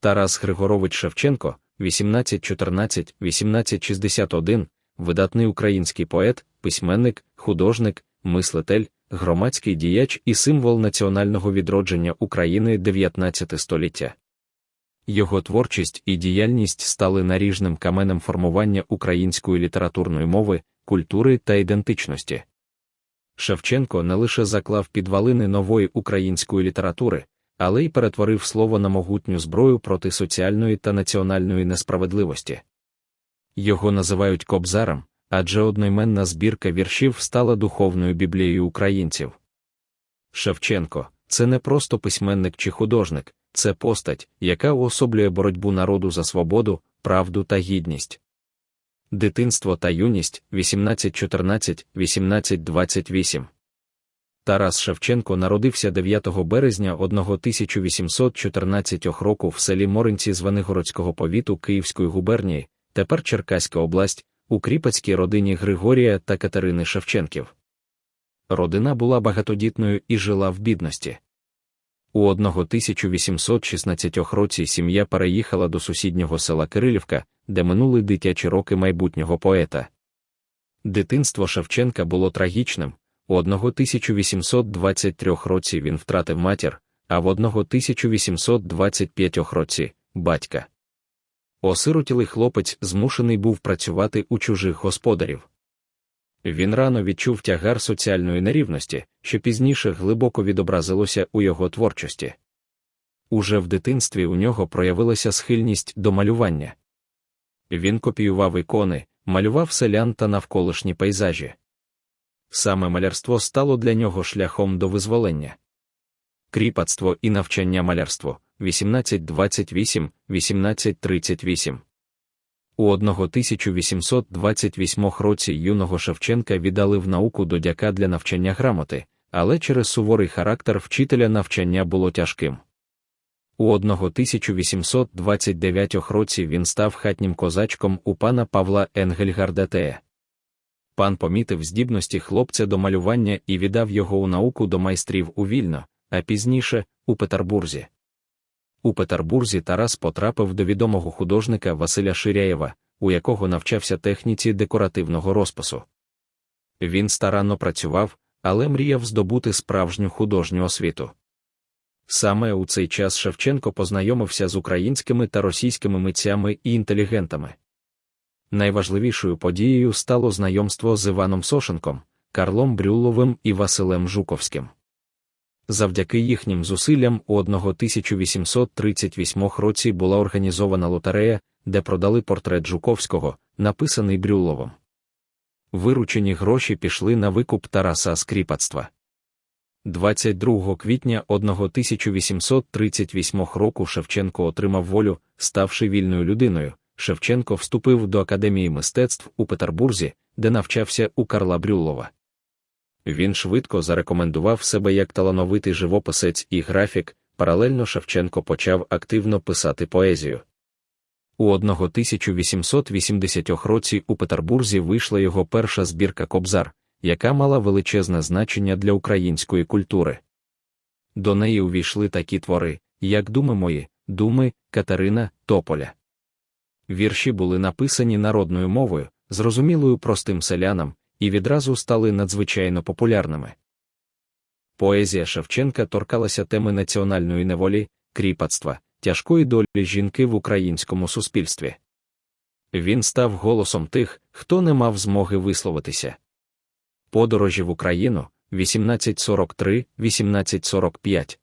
Тарас Григорович Шевченко, 1814-1861, видатний український поет, письменник, художник, мислитель, громадський діяч і символ національного відродження України 19 століття. Його творчість і діяльність стали наріжним каменем формування української літературної мови, культури та ідентичності. Шевченко не лише заклав підвалини нової української літератури, але й перетворив слово на могутню зброю проти соціальної та національної несправедливості. Його називають кобзаром, адже одноіменна збірка віршів стала духовною біблією українців. Шевченко це не просто письменник чи художник, це постать, яка уособлює боротьбу народу за свободу, правду та гідність. Дитинство та юність 1814, 1828. Тарас Шевченко народився 9 березня 1814 року в селі Моринці Звенигородського повіту Київської губернії, тепер Черкаська область, у кріпацькій родині Григорія та Катерини Шевченків. Родина була багатодітною і жила в бідності. У 1816 році сім'я переїхала до сусіднього села Кирилівка, де минули дитячі роки майбутнього поета. Дитинство Шевченка було трагічним. У 1823 році він втратив матір, а в 1825 році батька. Осиротілий хлопець змушений був працювати у чужих господарів. Він рано відчув тягар соціальної нерівності, що пізніше глибоко відобразилося у його творчості. Уже в дитинстві у нього проявилася схильність до малювання. Він копіював ікони, малював селян та навколишні пейзажі. Саме малярство стало для нього шляхом до визволення. Кріпацтво і навчання малярство 1828-1838 у 1828 році юного Шевченка віддали в науку до дяка для навчання грамоти, але через суворий характер вчителя навчання було тяжким. У 1829 році він став хатнім козачком у пана Павла Енгельгардетея. Пан помітив здібності хлопця до малювання і віддав його у науку до майстрів у Вільно, а пізніше у Петербурзі. У Петербурзі Тарас потрапив до відомого художника Василя Ширяєва, у якого навчався техніці декоративного розпису. Він старанно працював, але мріяв здобути справжню художню освіту. Саме у цей час Шевченко познайомився з українськими та російськими митцями і інтелігентами. Найважливішою подією стало знайомство з Іваном Сошенком, Карлом Брюлловим і Василем Жуковським. Завдяки їхнім зусиллям у 1838 році була організована лотерея, де продали портрет Жуковського, написаний Брюловом. Виручені гроші пішли на викуп Тараса Скріпацтва. 22 квітня 1838 року Шевченко отримав волю, ставши вільною людиною. Шевченко вступив до Академії мистецтв у Петербурзі, де навчався у Карла Брюлова. Він швидко зарекомендував себе як талановитий живописець і графік, паралельно Шевченко почав активно писати поезію. У 1880 році у Петербурзі вийшла його перша збірка Кобзар, яка мала величезне значення для української культури. До неї увійшли такі твори, як Думи мої, Думи, Катерина, Тополя. Вірші були написані народною мовою, зрозумілою простим селянам, і відразу стали надзвичайно популярними. Поезія Шевченка торкалася теми національної неволі, кріпацтва, тяжкої долі жінки в українському суспільстві. Він став голосом тих, хто не мав змоги висловитися. Подорожі в Україну 1843-1845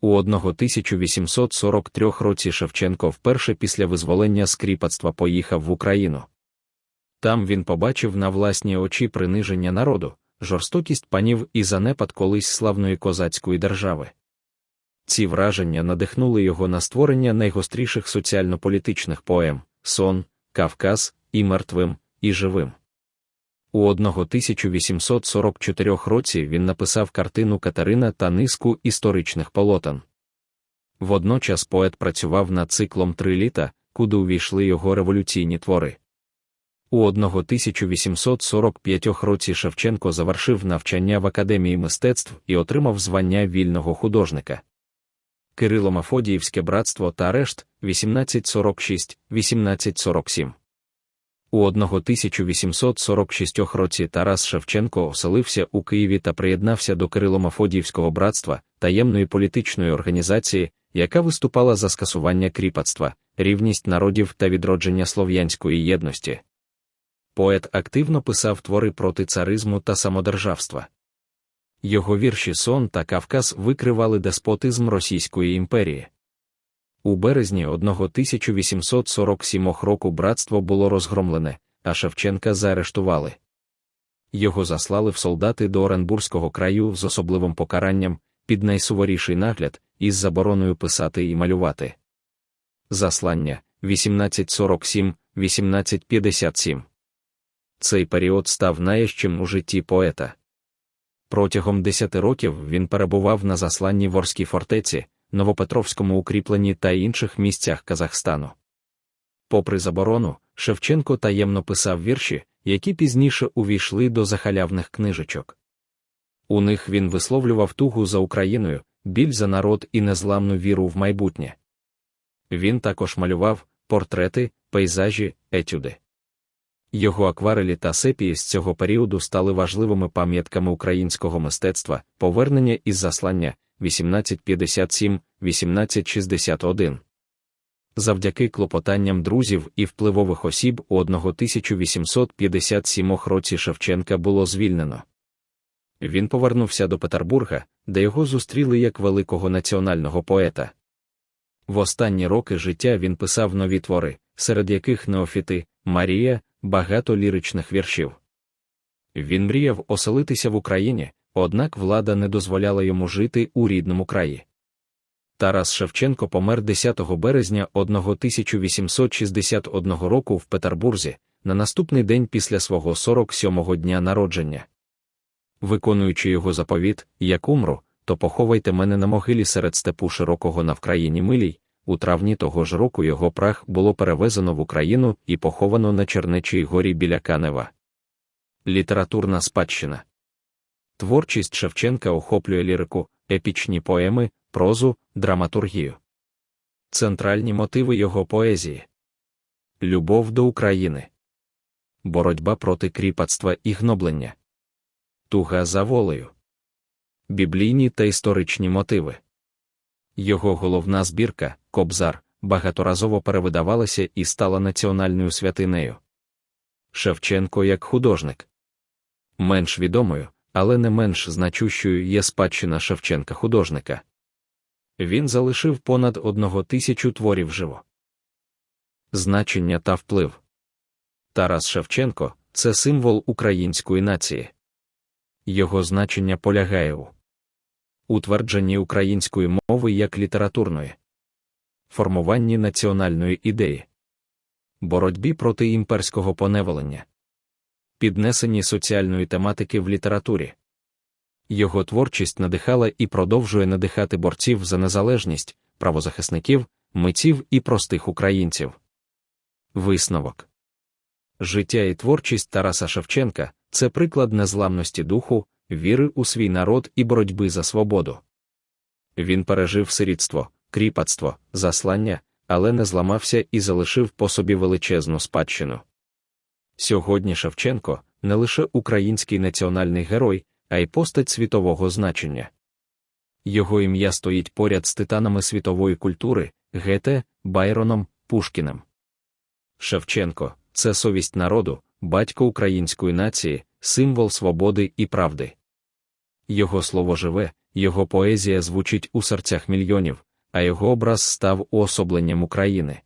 у 1843 році Шевченко вперше після визволення з поїхав в Україну. Там він побачив на власні очі приниження народу, жорстокість панів і занепад колись славної козацької держави. Ці враження надихнули його на створення найгостріших соціально-політичних поем Сон, Кавказ, і мертвим, і живим. У 1844 році він написав картину Катерина та низку історичних полотен. Водночас поет працював над циклом три літа, куди увійшли його революційні твори. У 1845 році Шевченко завершив навчання в Академії мистецтв і отримав звання вільного художника. Кирило-Мафодіївське братство та арешт 1846-1847. У 1846 році Тарас Шевченко оселився у Києві та приєднався до Кирило-Мафодіївського братства, таємної політичної організації, яка виступала за скасування кріпацтва, рівність народів та відродження слов'янської єдності. Поет активно писав твори проти царизму та самодержавства. Його вірші Сон та Кавказ викривали деспотизм Російської імперії. У березні 1847 року братство було розгромлене, а Шевченка заарештували. Його заслали в солдати до Оренбурзького краю з особливим покаранням під найсуворіший нагляд із забороною писати і малювати. Заслання 1847-1857 Цей період став найящим у житті поета. Протягом десяти років він перебував на засланні в Орській фортеці, Новопетровському укріпленні та інших місцях Казахстану. Попри заборону, Шевченко таємно писав вірші, які пізніше увійшли до захалявних книжечок. У них він висловлював тугу за Україною, біль за народ і незламну віру в майбутнє. Він також малював портрети, пейзажі, етюди. Його акварелі та сепії з цього періоду стали важливими пам'ятками українського мистецтва, повернення із заслання 1857-1861. Завдяки клопотанням друзів і впливових осіб у 1857 році Шевченка було звільнено. Він повернувся до Петербурга, де його зустріли як великого національного поета. В останні роки життя він писав нові твори, серед яких Неофіти, Марія, багато ліричних віршів. Він мріяв оселитися в Україні, однак влада не дозволяла йому жити у рідному краї. Тарас Шевченко помер 10 березня 1861 року в Петербурзі на наступний день після свого 47-го дня народження. Виконуючи його заповіт, як умру, то поховайте мене на могилі серед степу широкого на Вкраїні милій. У травні того ж року його прах було перевезено в Україну і поховано на Чернечій горі біля Канева. Літературна спадщина Творчість Шевченка охоплює лірику, епічні поеми, прозу, драматургію. Центральні мотиви його поезії Любов до України, боротьба проти кріпацтва і гноблення, туга за волею, біблійні та історичні мотиви. Його головна збірка Кобзар багаторазово перевидавалася і стала національною святинею. Шевченко як художник. Менш відомою, але не менш значущою є спадщина Шевченка художника. Він залишив понад одного тисячу творів живо. Значення та вплив Тарас Шевченко це символ української нації. Його значення полягає у утвердженні української мови як літературної, формуванні національної ідеї, боротьбі проти імперського поневолення, піднесенні соціальної тематики в літературі. Його творчість надихала і продовжує надихати борців за незалежність, правозахисників, митців і простих українців. Висновок Життя і творчість Тараса Шевченка це приклад незламності духу, віри у свій народ і боротьби за свободу. Він пережив сирітство, кріпацтво, заслання, але не зламався і залишив по собі величезну спадщину. Сьогодні Шевченко не лише український національний герой, а й постать світового значення. Його ім'я стоїть поряд з титанами світової культури Гете, Байроном, Пушкіним. Шевченко це совість народу, батько української нації, символ свободи і правди. Його слово живе, його поезія звучить у серцях мільйонів, а його образ став уособленням України.